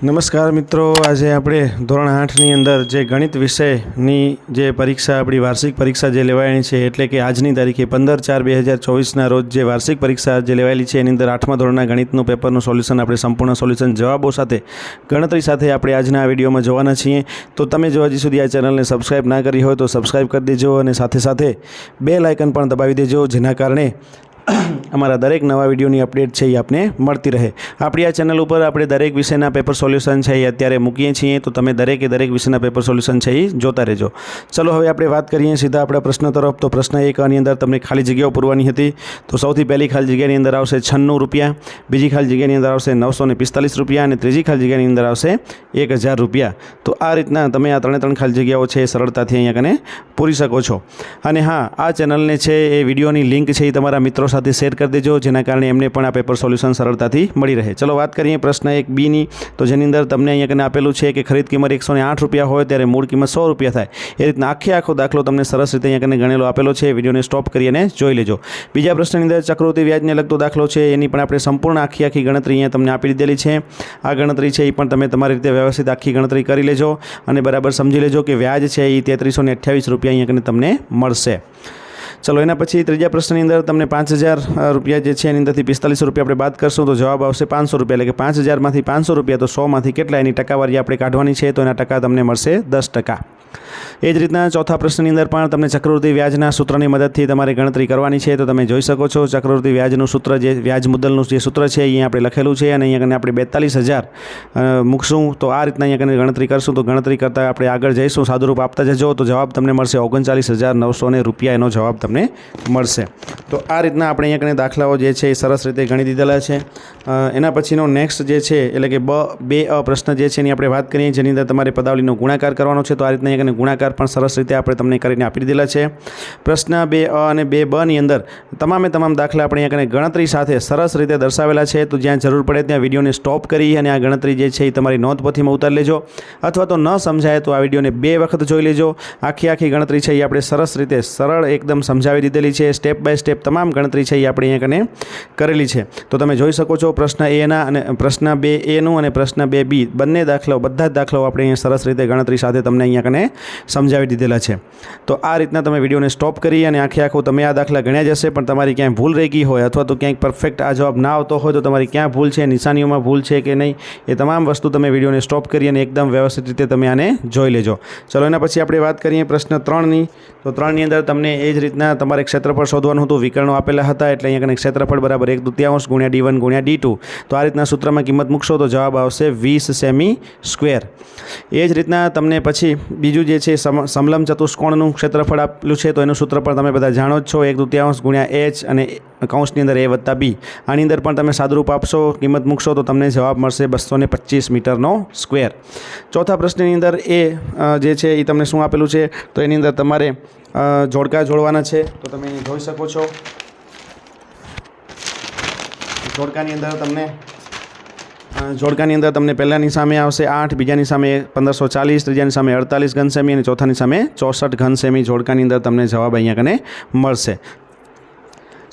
નમસ્કાર મિત્રો, આજે આપણે ધોરણ આઠની અંદર જે ગણિત વિષયની જે પરીક્ષા, આપણી વાર્ષિક પરીક્ષા જે લેવાયેલી છે, એટલે કે આજની તારીખે પંદર ચાર બે હજાર ચોવીસના રોજ જે વાર્ષિક પરીક્ષા જે લેવાયેલી છે, એની અંદર આઠમા ધોરણના ગણિતનું પેપરનું સોલ્યુશન, આપણે સંપૂર્ણ સોલ્યુશન જવાબો સાથે, ગણતરી સાથે આપણે આજના વિડીયોમાં જોવાના છીએ. તો તમે જો હજી સુધી આ ચેનલને સબસ્ક્રાઈબ ના કરી હોય તો સબસ્ક્રાઈબ કરી દેજો અને સાથે સાથે બે લાઇકન પણ દબાવી દેજો, જેના કારણે અમારા દરેક નવા વિડીયોની અપડેટ છે એ આપને મળતી રહે. આપણી આ ચેનલ ઉપર આપણે દરેક વિષયના પેપર સોલ્યુશન છે એ અત્યારે મૂકીએ છીએ, તો તમે દરેકે દરેક વિષયના પેપર સોલ્યુશન છે એ જોતા રહેજો. ચલો, હવે આપણે વાત કરીએ સીધા આપણા પ્રશ્ન તરફ. તો પ્રશ્ન એક, આની અંદર તમને ખાલી જગ્યાઓ પૂરવાની હતી? તો સૌથી પહેલી ખાલી જગ્યાની અંદર આવશે છન્નું રૂપિયા, બીજી ખાલી જગ્યાની અંદર આવશે નવસો પિસ્તાલીસ રૂપિયા અને ત્રીજી ખાલી જગ્યાની અંદર આવશે એક હજાર રૂપિયા. તો આ રીતના તમે આ ત્રણે ત્રણ ખાલી જગ્યાઓ છે એ સરળતાથી અહીંયા કને પૂરી શકો છો. અને હા, આ ચેનલને છે એ વિડીયોની લિંક છે એ તમારા મિત્રો સાથે શેર કરી દેજો, જેના કારણે એમને પણ આ પેપર સોલ્યુશન સરળતાથી મળી રહે. ચલો વાત કરીએ પ્રશ્ન એક બીની તો જેની અંદર તમને અહીંયા કને આપેલું છે કે ખરીદ કિંમત એકસો આઠ રૂપિયા હોય ત્યારે મૂળ કિંમત સો રૂપિયા થાય. એ રીતના આખે આખો દાખલો તમને સરસ રીતે અહીંયા કને ગણેલો આપેલો છે. વિડીયોને સ્ટોપ કરી અને જોઈ લેજો. બીજા પ્રશ્નની અંદર ચક્રવૃત્તિ વ્યાજને લગતો દાખલો છે. એની પણ આપણે સંપૂર્ણ આખી આખી ગણતરી અહીંયા તમને આપી દીધેલી છે. આ ગણતરી છે એ પણ તમે તમારી રીતે વ્યવસ્થિત આખી ગણતરી કરી લેજો અને બરાબર સમજી લેજો કે વ્યાજ છે એ તેત્રીસો ને અઠ્યાવીસ રૂપિયા અહીંયા તમને મળશે. ચલો, એના પછી ત્રીજા પ્રશ્નની અંદર તમને પાંચ હજાર રૂપિયા જે છે, એની અંદરથી પિસ્તાલીસ રૂપિયા આપણે બાદ કરશું. તો જવાબ આવશે પાંચસો રૂપિયા. એટલે કે પાંચ હજારમાંથી પાંચસો રૂપિયા, તો સોમાંથી કેટલા એની ટકાવારી આપણે કાઢવાની છે? તો એના ટકા તમને મળશે દસ ટકા. એ જ રીતના ચોથા પ્રશ્નની અંદર પણ તમને ચક્રવૃદ્ધિ વ્યાજના સૂત્રની મદદથી તમારે ગણતરી કરવાની છે, તો તમે જોઈ શકો છો ચક્રવૃત્તિ વ્યાજનું સૂત્ર જે, વ્યાજ મુદ્દલનું જે સૂત્ર છે, અહીંયા આપણે લખેલું છે અને અહીંયા આપણે બેતાલીસ હજાર મૂકશું, તો આ રીતના અહીંયા ગણતરી કરશું, તો ગણતરી કરતાં આપણે આગળ જઈશું, સાદુરૂપ આપતા જજો, તો જવાબ તમને મળશે ઓગણચાલીસ હજાર નવસો ને રૂપિયા એનો જવાબ તમને મળશે. તો આ રીતના આપણે અહીંયા દાખલાઓ જે છે એ સરસ રીતે ગણી દીધેલા છે. એના પછીનો નેક્સ્ટ જે છે, એટલે કે બ, બે અ પ્રશ્ન જે છે એની આપણે વાત કરીએ, જેની અંદર તમારે પદાવલીનો ગુણાકાર કરવાનો છે, તો આ રીતના અહીંયા ગુણાકાર પણ સરસ રીતે આપણે તમને કરીને આપી દીધેલા છે. પ્રશ્ન બે અ અને બે બની અંદર તમામે તમામ દાખલા આપણે અહીંયા ગણતરી સાથે સરસ રીતે દર્શાવેલા છે. તો જ્યાં જરૂર પડે ત્યાં વિડીયોને સ્ટોપ કરી અને આ ગણતરી જે છે એ તમારી નોંધપોથીમાં ઉતારી લેજો. અથવા તો ન સમજાય તો આ વિડીયોને બે વખત જોઈ લેજો. આખી આખી ગણતરી છે એ આપણે સરસ રીતે સરળ એકદમ સમજાવી દીધેલી છે. સ્ટેપ બાય સ્ટેપ તમામ ગણતરી છે એ આપણે અહીંયા કરેલી છે. તો તમે જોઈ શકો છો પ્રશ્ન એના અને પ્રશ્ન બે એનું અને પ્રશ્ન બે બી બંને દાખલાઓ, બધા જ દાખલાઓ આપણે અહીંયા સરસ રીતે ગણતરી સાથે તમને અહીંયા કને સમજાવી દીધેલા છે. તો આ રીતના તમે વિડીયોને સ્ટોપ કરી અને આખે આખું તમે આ દાખલા ગણ્યા જશે પણ તમારી ક્યાંય ભૂલ રહી ગઈ હોય અથવા તો ક્યાંક પરફેક્ટ આ જવાબ ના આવતો હોય, તો તમારી ક્યાં ભૂલ છે, નિશાનીઓમાં ભૂલ છે કે નહીં, એ તમામ વસ્તુ તમે વિડીયોને સ્ટોપ કરી અને એકદમ વ્યવસ્થિત રીતે તમે આને જોઈ લેજો. ચલો, એના પછી આપણે વાત કરીએ પ્રશ્ન ત્રણની. તો ત્રણની અંદર તમને એ જ રીતના તમારે ક્ષેત્રફળ શોધવાનું હતું, વિકર્ણો આપેલા હતા, એટલે અહીંયા કને ક્ષેત્રફળ બરાબર એક દુત્યાંશ ગુણ્યા ડી વન ગુણ્યા ડી ટુ. તો આ રીતના સૂત્રમાં કિંમત મૂકશો તો જવાબ આવશે વીસ સેમી સ્ક્વેર. એ જ રીતના તમને પછી બીજું જે છે, સમ, સમલમ ચતુષ્કોણનું ક્ષેત્રફળ આપેલું છે, તો એનું સૂત્ર પણ તમે બધા જાણો જ છો, એક દુત્યાંશ ગુણ્યા એચ અને કૌંસની અંદર એ વત્તા બી. આની અંદર પણ તમે સાદરૂપ આપશો, કિંમત મૂકશો, તો તમને જવાબ મળશે બસો ને પચીસ મીટરનો સ્ક્વેર. ચોથા પ્રશ્નની અંદર એ જે છે એ તમને શું આપેલું છે, તો એની અંદર તમારે જોડકા જોડવાના છે, તો તમે જોઈ શકો છો. જોડકાની અંદર તમને જોડકાની અંદર તમને પહેલાંની સામે આવશે આઠ, બીજાની સામે પંદરસો ચાલીસ, ત્રીજાની સામે અડતાલીસ ઘન સેમી અને ચોથાની સામે ચોસઠ ઘન સેમી જોડકાની અંદર તમને જવાબ અહીંયા કને મળશે.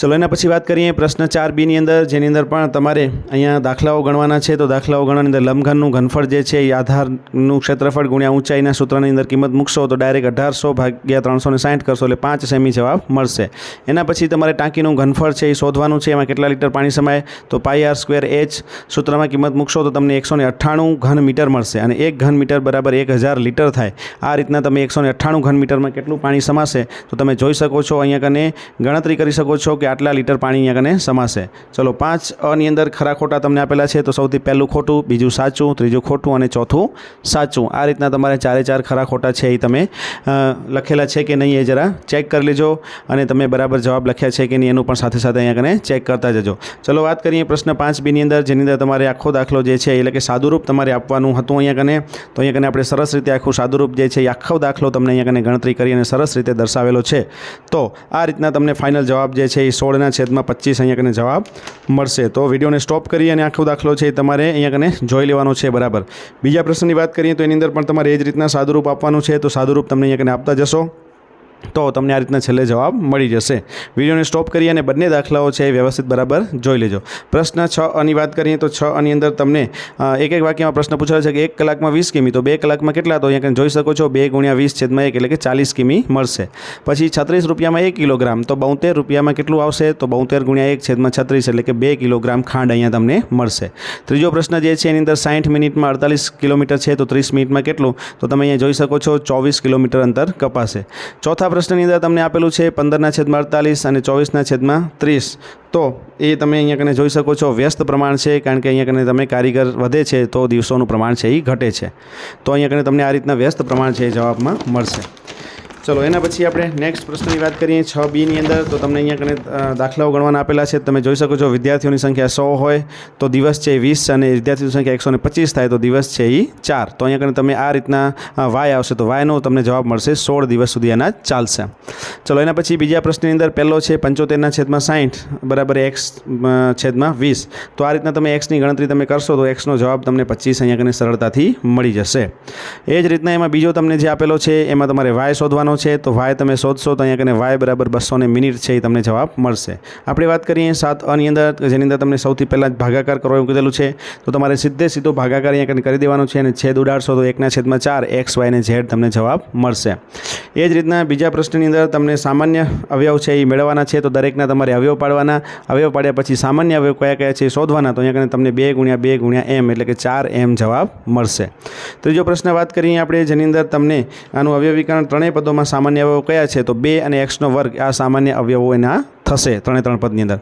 ચલો, એના પછી વાત કરીએ પ્રશ્ન ચાર બીની અંદર, જેની અંદર પણ તમારે અહીંયા દાખલાઓ ગણવાના છે. તો દાખલાઓ ગણવાની અંદર લંબઘનનું ઘનફળ જે છે, એ આધારનું ક્ષેત્રફળ ગુણ્યા ઊંચાઈના સૂત્રની અંદર કિંમત મૂકશો તો ડાયરેક્ટ અઢારસો ભાગ્યા ત્રણસો ને સાઠ કરશો એટલે પાંચ સેમી જવાબ મળશે. એના પછી તમારે ટાંકીનું ઘનફળ છે, એ શોધવાનું છે. એમાં કેટલા લીટર પાણી સમાય? તો પાઈ આર સ્ક્વેર એચ સૂત્રમાં કિંમત મૂકશો તો તમને એકસો ને અઠ્ઠાણું ઘન મીટર મળશે અને એક ઘન મીટર બરાબર એક હજાર લીટર થાય. આ રીતના તમે એકસો ને અઠ્ઠાણું ઘન મીટરમાં કેટલું પાણી સમાશે? તો તમે જોઈ શકો છો અહીંયા કને ગણતરી કરી શકો છો કે કે આટલા લીટર પાણી અહીંયા કને સમાશે. ચલો, પાંચ અની અંદર ખરા ખોટા તમને આપેલા છે, તો સૌથી પહેલું ખોટું, બીજું સાચું, ત્રીજું ખોટું અને ચોથું સાચું. આ રીતના તમારે ચારે ચાર ખરા ખોટા છે એ તમે લખેલા છે કે નહીં એ જરા ચેક કરી લેજો અને તમે બરાબર જવાબ લખ્યા છે કે નહીં એનું પણ સાથે સાથે અહીંયા કને ચેક કરતા જજો. ચલો, વાત કરીએ પ્રશ્ન પાંચ બીની અંદર, જેની અંદર તમારે આખો દાખલો જે છે એટલે કે સાદુરૂપ તમારે આપવાનું હતું અહીંયા કને તો અહીંયા કને આપણે સરસ રીતે આખું સાદુરૂપ જે છે એ આખો દાખલો તમને અહીંયા કને ગણતરી કરી અને સરસ રીતે દર્શાવેલો છે. તો આ રીતના તમને ફાઇનલ જવાબ જે છે એ સોળના છેદમાં પચીસ અહીંયા કને જવાબ મળશે. તો વિડીયોને સ્ટોપ કરી અને આખો દાખલો છે એ તમારે અહીંયા કને જોઈ લેવાનો છે, બરાબર. બીજા પ્રશ્નની વાત કરીએ તો એની અંદર પણ તમારે એ જ રીતના સાદુરૂપ આપવાનું છે. તો સાદુરૂપ તમને અહીંયા કને આપતા જશો. તો તમને આ રીતના છેલ્લે જવાબ મળી જશે. વિડીયોને સ્ટોપ કરી અને બંને દાખલાઓ છે એ વ્યવસ્થિત બરાબર જોઈ લેજો. પ્રશ્ન છ અની વાત કરીએ તો છ અની અંદર તમને એક એક વાક્યમાં પ્રશ્ન પૂછાયો છે કે એક કલાકમાં વીસ કિમી, તો બે કલાકમાં કેટલા? તો અહીંયા જોઈ શકો છો, બે ગુણ્યા વીસ છેદમાં એક એટલે કે ચાલીસ કિમી મળશે. પછી છત્રીસ રૂપિયામાં એક કિલોગ્રામ, તો બોતેર રૂપિયામાં કેટલું આવશે? તો બોતેર ગુણ્યા એક છેદમાં છત્રીસ એટલે કે બે કિલોગ્રામ ખાંડ અહીંયા તમને મળશે. ત્રીજો પ્રશ્ન જે છે એની અંદર સાઠ મિનિટમાં અડતાલીસ કિલોમીટર છે, તો ત્રીસ મિનિટમાં કેટલું? તો તમે અહીંયા જોઈ શકો છો ચોવીસ કિલોમીટર અંતર કપાશે. ચોથા પ્રશ્નની અંદર તમને આપેલું છે પંદરના છેદમાં અડતાલીસ અને ચોવીસના છેદમાં ત્રીસ. તો એ તમે અહીંયા કને જોઈ શકો છો, વ્યસ્ત પ્રમાણ છે, કારણ કે અહીંયા કને તમે કારીગર વધે છે, તો દિવસોનું પ્રમાણ છે એ ઘટે છે. તો અહીંયા કને તમને આ રીતના વ્યસ્ત પ્રમાણ છે એ જવાબમાં મળશે. ચલો, એના પછી આપણે નેક્સ્ટ પ્રશ્નની વાત કરીએ છ બીની અંદર. તો તમને અહીંયા કને દાખલાઓ ગણવાના આપેલા છે. તમે જોઈ શકો છો, વિદ્યાર્થીઓની સંખ્યા સો હોય, તો દિવસ છે એ વીસ અને વિદ્યાર્થીઓની સંખ્યા એકસો પચીસ થાય, તો દિવસ છે એ ચાર. તો અહીંયા કને તમે આ રીતના વાય આવશે. તો વાયનો તમને જવાબ મળશે સોળ દિવસ સુધી એના ચાલશે. ચલો, એના પછી બીજા પ્રશ્નની અંદર પહેલો છે પંચોતેરના છેદમાં સાઠ બરાબર એક્સ છેદમાં વીસ. તો આ રીતના તમે એક્સની ગણતરી તમે કરશો, તો એક્સનો જવાબ તમને પચીસ અહીંયા કને સરળતાથી મળી જશે. એ જ રીતના એમાં બીજો તમને જે આપેલો છે, એમાં તમારે વાય શોધવાનો છે, તો વાય તમે શોધશો, તો અહીંયા કને વાય બરાબર બસો મિનિટ છે, એ તમને જવાબ મળશે. આપણે વાત કરીએ સાત અની અંદર જેની અંદર તમને સૌથી પહેલાં જ ભાગાકાર કરવા એવું કીધેલું છે, તો તમારે સીધે સીધો ભાગાકાર અહીંયા કને કરી દેવાનો છે, અને છેદ ઉડાડશો તો એકના છેદમાં ચાર એક્સ વાય ઝેડ તમને જવાબ મળશે. એ જ રીતના બીજા પ્રશ્નની અંદર તમને સામાન્ય અવયવ છે એ મેળવવાના છે, તો દરેકના તમારે અવયવ પાડવાના. અવયવ પાડ્યા પછી સામાન્ય અવયવ કયા કયા છે એ શોધવાના, તો અહીંયા કને તમને બે ગુણ્યા બે ગુણ્યા એમ એટલે કે ચાર એમ જવાબ મળશે. ત્રીજો પ્રશ્ન વાત કરીએ આપણે, જેની અંદર તમને આનું અવયવીકરણ ત્રણેય પદોમાં સામાન્ય અવયવ કયા છે? તો બે અને એક્સનો વર્ગ આ સામાન્ય અવયવો એના થશે ત્રણે ત્રણ પદની અંદર.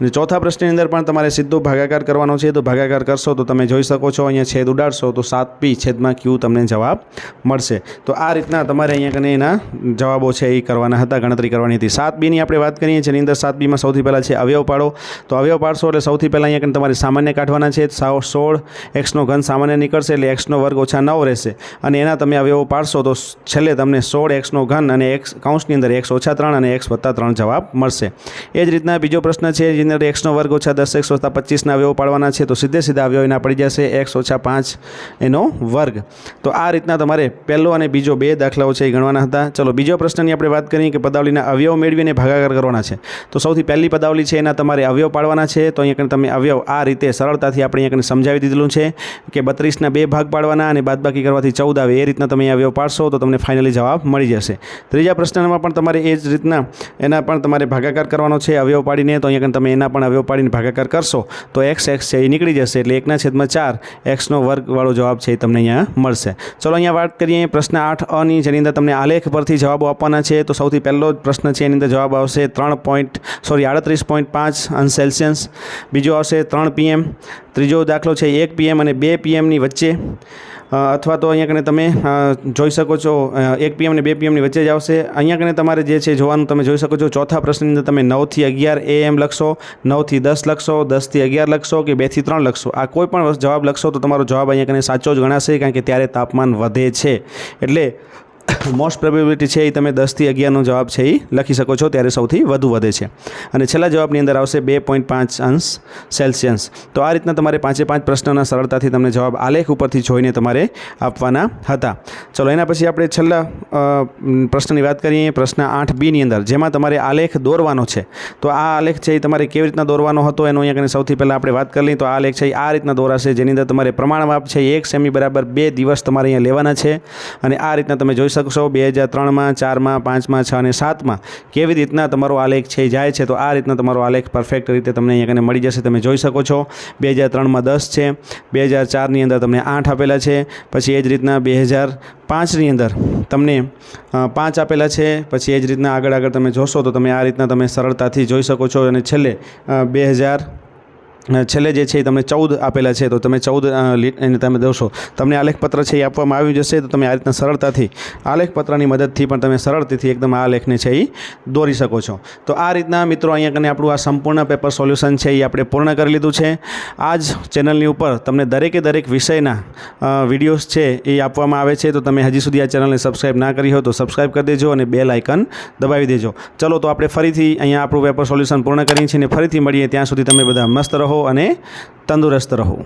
અને ચોથા પ્રશ્નની અંદર પણ તમારે સીધો ભાગાકાર કરવાનો છે. તો ભાગાકાર કરશો તો તમે જોઈ શકો છો અહીંયા છેદ ઉડાડશો તો સાત પી છેદમાં ક્યુ તમને જવાબ મળશે. તો આ રીતના તમારે અહીંયા કને એના જવાબો છે એ કરવાના હતા, ગણતરી કરવાની હતી. સાત બીની આપણે વાત કરીએ, જેની અંદર સાત બીમાં સૌથી પહેલાં છે અવયવ પાડો. તો અવયવ પાડશો એટલે સૌથી પહેલાં અહીંયા કને તમારે સામાન્ય કાઢવાના છે. સાવ સોળ એક્સનો ઘન સામાન્ય નીકળશે એટલે એક્સનો વર્ગ ઓછા નવ રહેશે. અને એના તમે અવયવો પાડશો તો છેલ્લે તમને સોળ એક્સનો ઘન અને એક્સ કાઉન્સની અંદર એક્સ ઓછા ત્રણ અને એક્સ વત્તા ત્રણ જવાબ મળશે. એ જ રીતના બીજો પ્રશ્ન છે, જેની અંદર એક્સનો વર્ગ ઓછા દસ એક્સ વત્તા પચીસના અવયવો પાડવાના છે, તો સીધે સીધા અવયવ એના પડી જશે એક્સ ઓછા પાંચ એનો વર્ગ. તો આ રીતના તમારે પહેલો અને બીજો બે દાખલાઓ છે એ ગણવાના હતા. ચલો, બીજો પ્રશ્નની આપણે વાત કરીએ કે પદાવલીના અવયવ મેળવીને ભાગાકાર કરવાના છે. તો સૌથી પહેલી પદાવલી છે, એના તમારે અવયવ પાડવાના છે. તો અહીંયા તમે અવયવ આ રીતે સરળતાથી આપણે અહીંયા સમજાવી દીધેલું છે કે બત્રીસના બે ભાગ પાડવાના અને બાદબાકી કરવાથી ચૌદ આવે. એ રીતના તમે અવયવ પાડશો તો તમને ફાઇનલી જવાબ મળી જશે. ત્રીજા પ્રશ્નમાં પણ તમારે એ જ રીતના એના પણ તમારે ભાગાકાર કરવાનો છે, અવયવ પાડીને, તો અહીંયા તમે એના પણ અવયવ પાડીને ભાગાકાર કરશો, તો એક્સ એક્સ છે એ નીકળી જશે, એટલે એકના છેદમાં ચાર એક્સનો વર્ગવાળો જવાબ છે એ તમને અહીંયા મળશે. ચલો અહીંયા વાત કરીએ પ્રશ્ન આઠ અની જેની અંદર તમને આલેખ પરથી જવાબો આપવાના છે, તો સૌથી પહેલો પ્રશ્ન છે, એની અંદર જવાબ આવશે ત્રણ પોઈન્ટ સોરી આડત્રીસ પોઈન્ટ પાંચ અંશ સેલ્સિયસ. બીજો આવશે ત્રણ પીએમ ત્રીજો દાખલો છે એક પીએમ અને બે પીએમની વચ્ચે. અથવા તો અહીંયા કને તમે જોઈ શકો છો એક પીએમ અને બે પીએમની વચ્ચે જ આવશે. અહીંયા કને તમારે જે છે જોવાનું તમે જોઈ શકો છો. ચોથા પ્રશ્નની અંદર તમે નવથી અગિયાર એ એમ લખશો નવથી દસ લખશો દસથી અગિયાર લખશો કે બેથી ત્રણ લખશો? આ કોઈ પણ જવાબ લખશો તો તમારો જવાબ અહીંયા કને સાચો જ ગણાશે કારણ કે ત્યારે તાપમાન વધે છે. એટલે મોસ્ટ પ્રોબેબિલિટી છે એ તમે દસથી અગિયારનો જવાબ છે એ લખી શકો છો, ત્યારે સૌથી વધુ વધે છે. અને છેલ્લા જવાબની અંદર આવશે બે પોઈન્ટ પાંચ અંશ સેલ્સિયસ તો આ રીતના તમારે પાંચે પાંચ પ્રશ્નોના સરળતાથી તમને જવાબ આલેખ ઉપરથી જોઈને તમારે આપવાના હતા. ચલો, એના પછી આપણે છેલ્લા પ્રશ્નની વાત કરીએ, પ્રશ્ન આઠ બીની અંદર. જેમાં તમારે આલેખ દોરવાનો છે. તો આ આલેખ છે એ તમારે કેવી રીતના દોરવાનો હતો? એનો અહીંયા કરીને સૌથી પહેલાં આપણે વાત કરી લઈએ. તો આ આલેખ છે એ આ રીતના દોરાશે, જેની અંદર તમારે પ્રમાણમાં છે એક સેમી બરાબર બે દિવસ તમારે અહીંયા લેવાના છે. અને આ રીતના તમે જોઈ શકો શકશો બે હજાર ત્રણમાં, ચારમાં, પાંચમાં, છ અને સાતમાં. કેવી રીતના તમારો આલેખ છે જાય છે? તો આ રીતના તમારો આલેખ પરફેક્ટ રીતે તમને અહીંયા કને મળી જશે. તમે જોઈ શકો છો. બે હજાર ત્રણમાં દસ છે. બે હજાર ચારની અંદર તમને આઠ આપેલા છે. પછી એ જ રીતના બે હજાર પાંચની અંદર તમને પાંચ આપેલા છે. પછી એ જ રીતના આગળ આગળ તમે જોશો તો તમે આ રીતના તમે સરળતાથી જોઈ શકો છો. અને છેલ્લે બે હજાર છેલ્લે જે છે એ તમને ચૌદ આપેલા છે, તો તમે ચૌદ એને તમે દોશો તમને આલેખપત્ર છે એ આપવામાં આવ્યું જશે તો તમે આ રીતના સરળતાથી આલેખપત્રની મદદથી પણ તમે સરળતાથી એકદમ આ આલેખને છે એ દોરી શકો છો. તો આ રીતના મિત્રો અહીંયા કને આપણું આ સંપૂર્ણ પેપર સોલ્યુશન છે એ આપણે પૂર્ણ કરી લીધું છે. આ જ ચેનલની ઉપર તમને દરેકે દરેક વિષયના વિડીયોઝ છે એ આપવામાં આવે છે, તો તમે હજી સુધી આ ચેનલને સબસ્ક્રાઈબ ના કરી હોય તો સબસ્ક્રાઈબ કરી દેજો અને બેલ આઇકન દબાવી દેજો. ચલો તો આપણે ફરીથી અહીંયા આપણું પેપર સોલ્યુશન પૂર્ણ કરીએ છીએ અને ફરીથી મળીએ ત્યાં સુધી તમે બધા મસ્ત અને તંદુરસ્ત રહો.